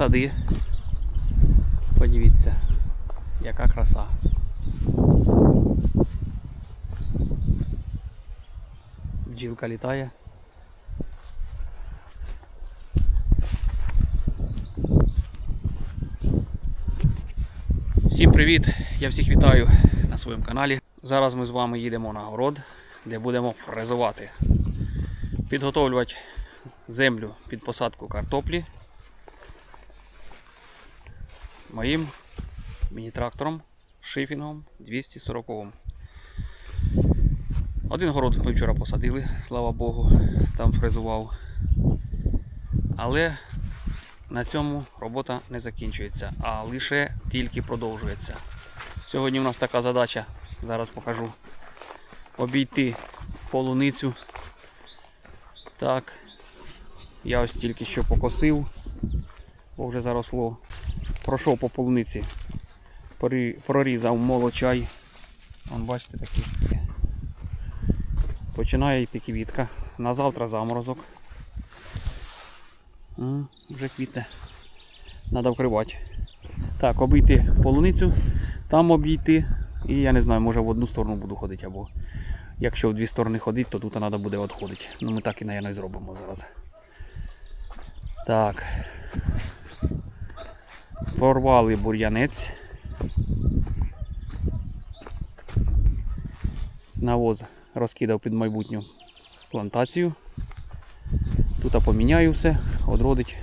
сади. Подивіться, яка краса. Бджілка літає. Всім привіт! Я всіх вітаю на своєму каналі. Зараз ми з вами їдемо на город, де будемо фрезувати, підготовлювати землю під посадку картоплі моїм міні-трактором шифінгом 240 Один город ми вчора посадили, слава Богу, там фрезував. Але на цьому робота не закінчується, а лише тільки продовжується. Сьогодні у нас така задача, зараз покажу. Обійти полуницю. Так. Я ось тільки що покосив, бо вже заросло. Пройшов по полуниці, прорізав молочай. Вон бачите такі. Починає йти квітка. На завтра заморозок. Вже квітне. Треба вкривати. Так, обійти полуницю, там обійти. І я не знаю, може в одну сторону буду ходити, або якщо в дві сторони ходити, то тут треба буде відходити. Ну ми так і, мабуть, зробимо зараз. Так. Порвали бур'янець. Навоз розкидав під майбутню плантацію. Тут поміняю все, одродить.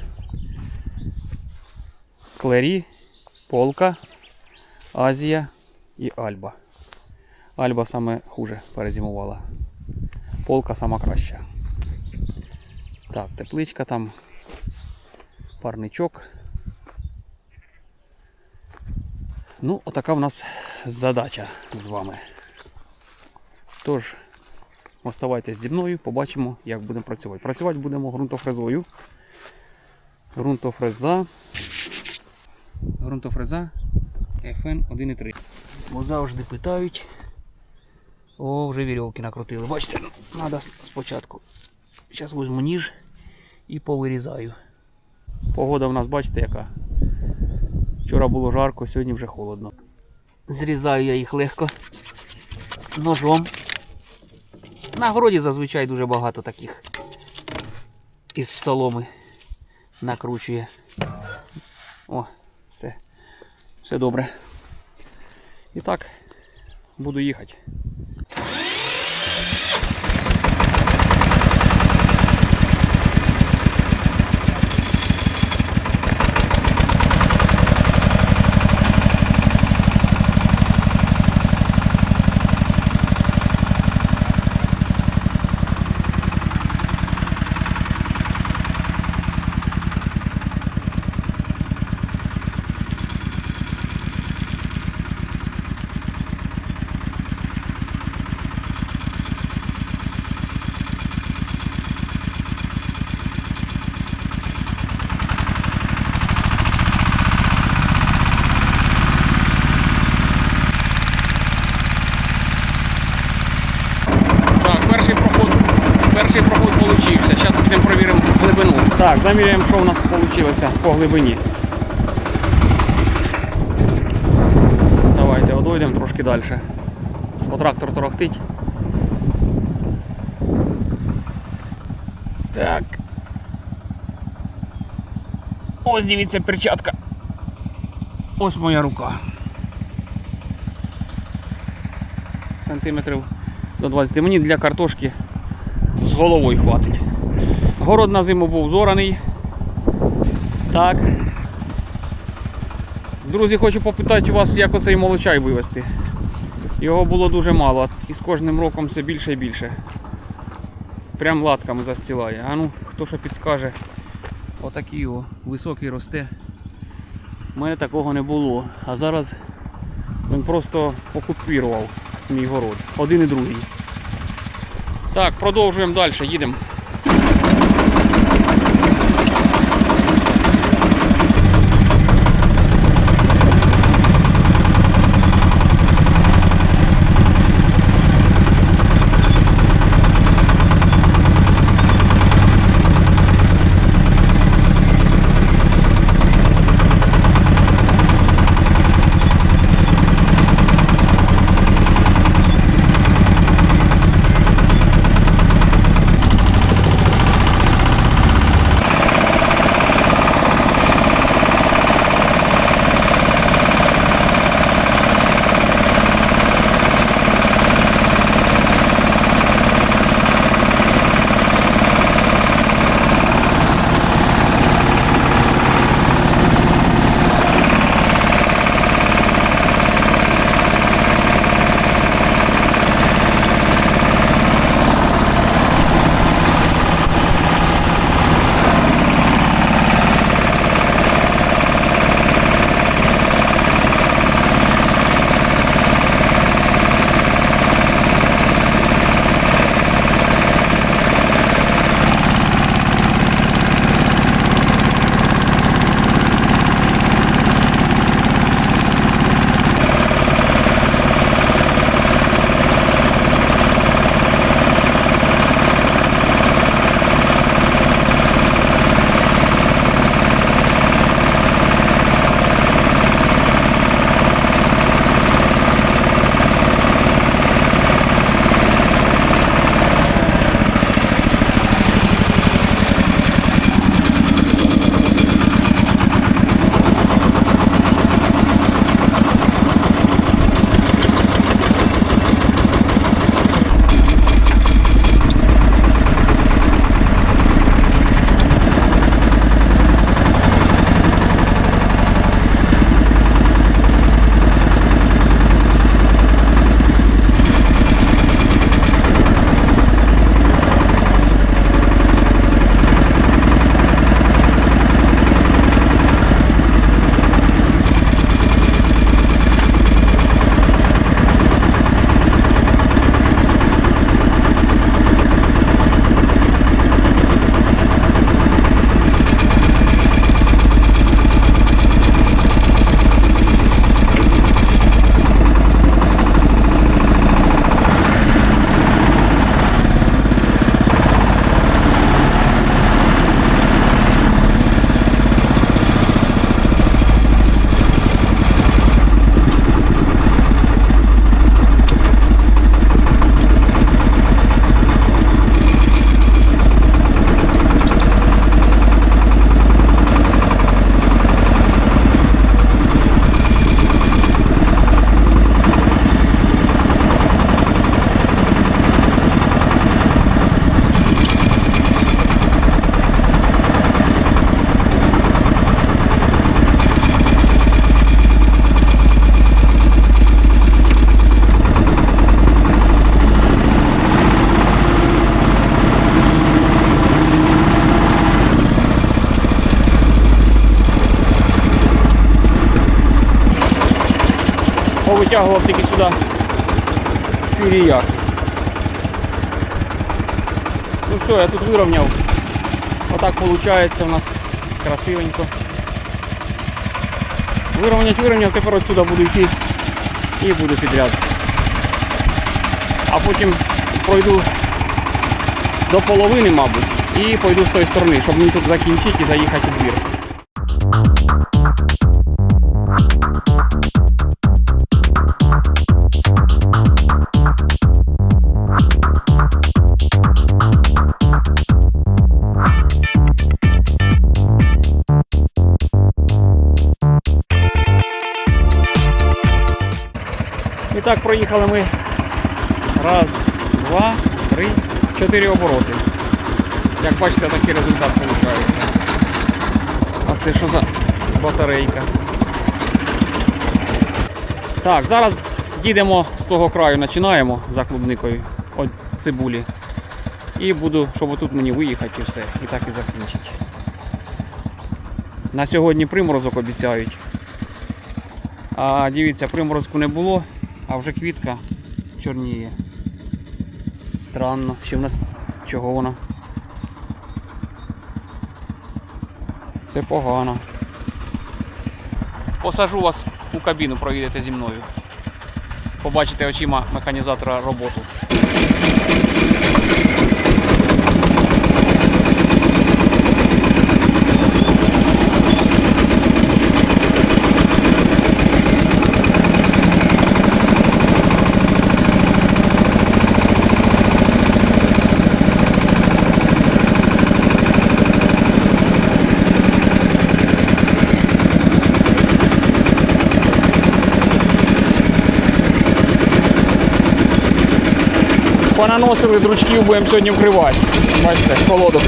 Клері, Полка, Азія і Альба. Альба саме хуже перезимувала. Полка сама краща. Так, тепличка там, парничок. Ну, отака в нас задача з вами. Тож, оставайтесь зі мною, побачимо, як будемо працювати. Працювати будемо ґрунтофрезою. Ґрунтофреза. Ґрунтофреза FN 1.3. Бо завжди питають. О, вже вірьовки накрутили. Бачите, треба спочатку. Зараз візьму ніж і повирізаю. Погода в нас, бачите, яка. Вчора було жарко, сьогодні вже холодно. Зрізаю я їх легко ножом. На городі зазвичай дуже багато таких із соломи накручує. О, все. Все добре. І так, буду їхати. Так, перший проход, перший проход получився. Зараз підемо перевіримо глибину. Так, заміряємо, що у нас вийшло по глибині. Давайте одійдемо трошки далі. Бо трактор торохтить. Так. Ось дивіться перчатка. Ось моя рука. Сантиметрів до 20. Мені для картошки головою хватить. Город на зиму був зораний. Так. Друзі, хочу попитати у вас, як оцей молочай вивезти. Його було дуже мало, і з кожним роком все більше і більше. Прям латками застілає. А ну, хто що підскаже. Отакий о, високий росте. У мене такого не було. А зараз він просто окупірував мій город. Один і другий. Так, продовжуємо далі, їдемо. Повитягував тільки сюди піріяк. Ну все, я тут вирівняв. Отак виходить у нас красивенько. Вирівнять, вирівняв, тепер отсюди буду йти і буду підряд. А потім пройду до половини, мабуть, і пойду з тої сторони, щоб мені тут закінчити і заїхати у двір. Так проїхали ми раз, два, три, чотири обороти. Як бачите, такий результат виходить. А це що за батарейка? Так, зараз їдемо з того краю, починаємо за клубникою от цибулі. І буду, щоб тут мені виїхати і все. І так і закінчити. На сьогодні приморозок обіцяють. А дивіться, приморозку не було, а вже квітка чорніє. Странно, що в нас чого вона? Це погано. Посажу вас у кабіну, проїдете зі мною. Побачите очима механізатора роботу. Понаносили дручків, будемо сьогодні вкривати. Бачите, колоду.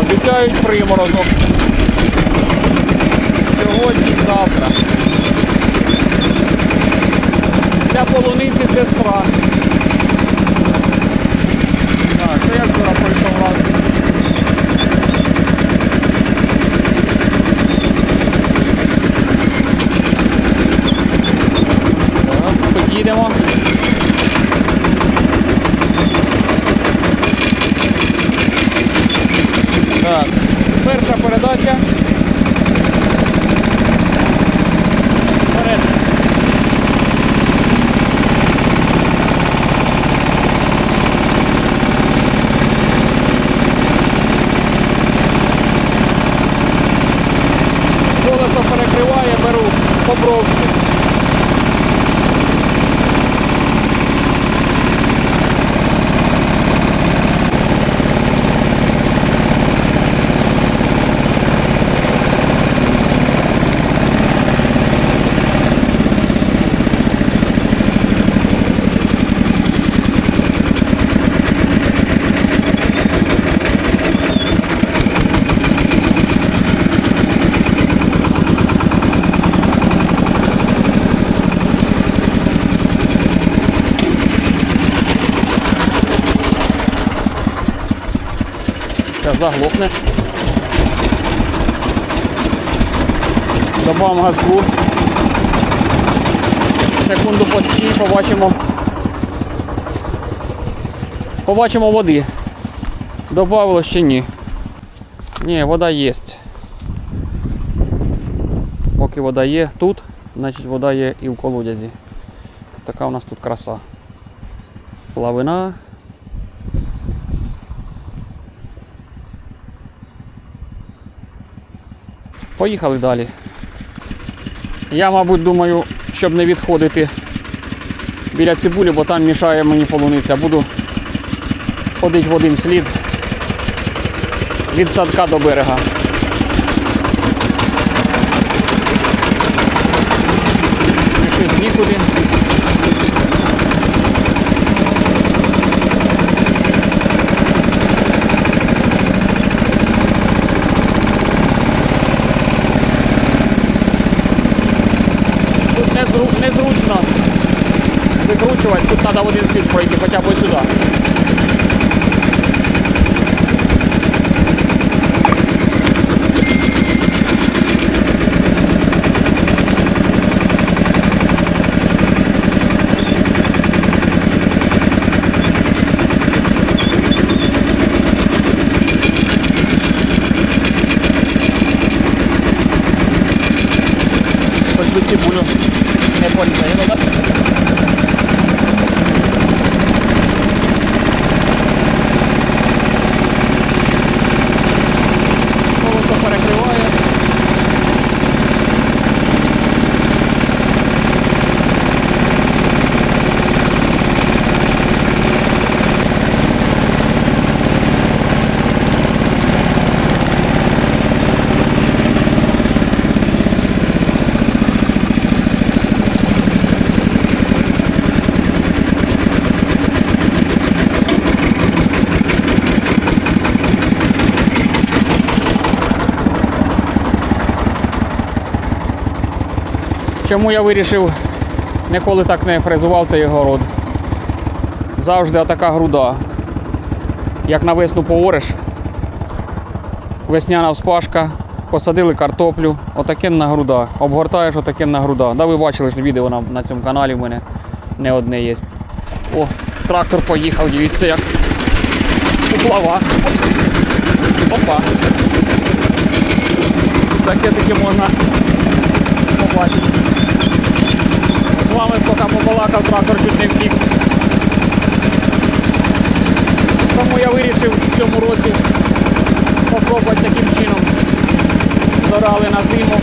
Обіцяють приморозок. Сьогодні, завтра. Для полуниці сестра. Так, це я вчора пройшов раз. Так, Під'їдемо. Так, перша передача. Вперед. Колесо перекриває, беру по бровці. Зараз заглохне. Добавимо газку. Секунду постій, побачимо. Побачимо води. Добавилось чи ні. Ні, вода є. Поки вода є тут, значить вода є і в колодязі. Така у нас тут краса. Плавина. Поїхали далі. Я, мабуть, думаю, щоб не відходити біля цибулі, бо там мішає мені полуниця. Буду ходити в один слід від садка до берега. Нікуди. Незручно викручувати, тут треба в один слід пройти, хоча б сюди. Чому я вирішив ніколи так не фрезував цей город? Завжди така груда. Як на весну повориш, весняна вспашка, посадили картоплю, отакенна груда. Обгортаєш отакенна груда. Да, ви бачили ж відео на, на цьому каналі в мене не одне є. О, трактор поїхав, дивіться як. Уплава. Опа. Таке таке можна побачити. Вами поки побалакав, трактор чуть не втік. Тому я вирішив в цьому році попробувати таким чином. Зорали на зиму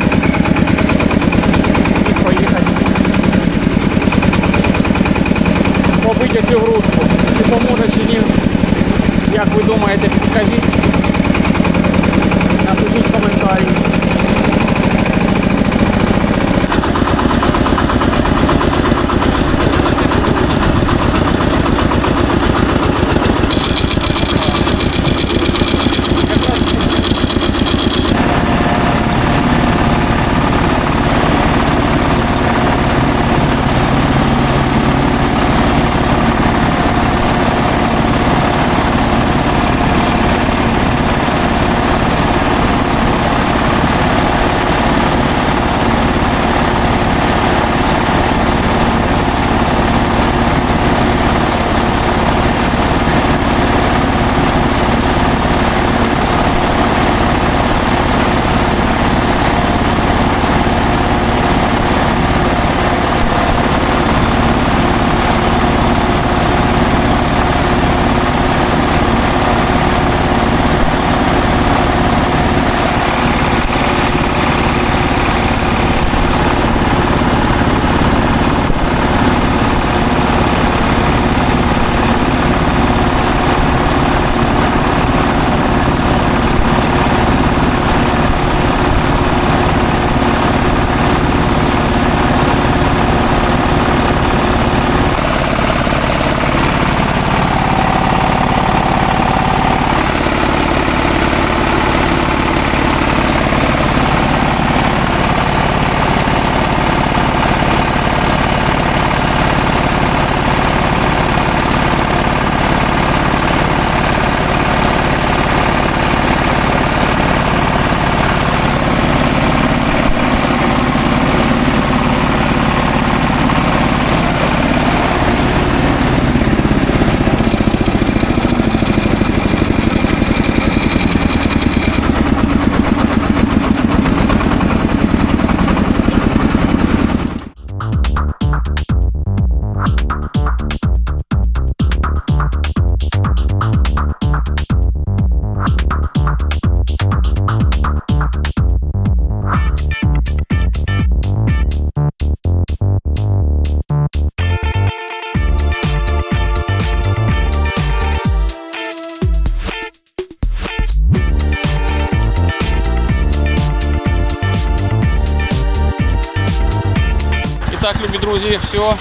друзі, все.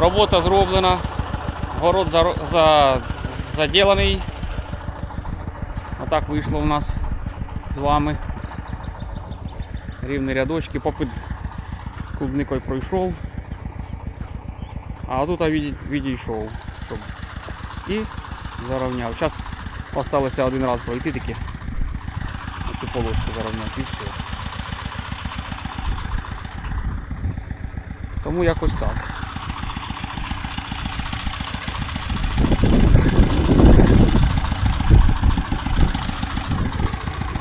Робота зроблена. Город за, за, заділений. Отак вийшло в нас з вами. Рівні рядочки, попит клубникою пройшов. А тут від, відійшов. Щоб і зарівняв. Зараз залишилося один раз пройти таки. Оцю полоску зарівняти і все. Тому якось так.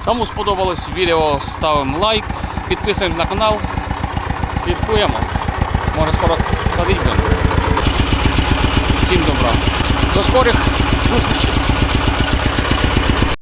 Кому сподобалось відео, ставимо лайк, підписуємось на канал, слідкуємо. Може скоро садить. Всім добра. До скорих зустрічей!